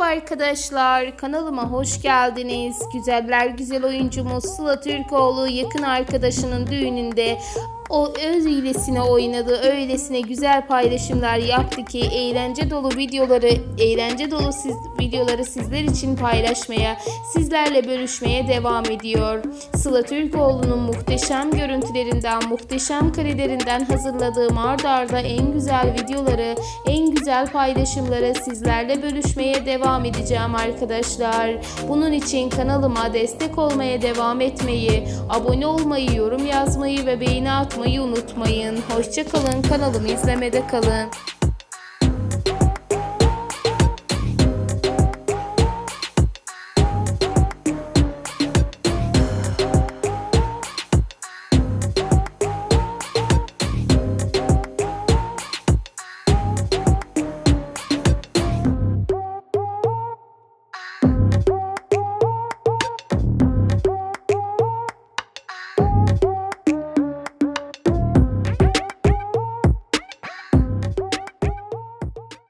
arkadaşlar, kanalıma hoş geldiniz. Güzeller güzel oyuncumuz Sıla Türkoğlu yakın arkadaşının düğününde o öylesine oynadı, öylesine güzel paylaşımlar yaptı ki eğlence dolu videoları, eğlence dolu siz, videoları sizler için paylaşmaya, sizlerle bölüşmeye devam ediyor. Sıla Türkoğlu'nun muhteşem görüntülerinden, muhteşem karelerinden hazırladığım ard arda en güzel videoları, en güzel paylaşımları sizlerle bölüşmeye devam edeceğim arkadaşlar. Bunun için kanalıma destek olmaya devam etmeyi, abone olmayı, yorum yazmayı ve beğeni atmayı unutmayın. Hoşçakalın, kanalımı izlemede kalın.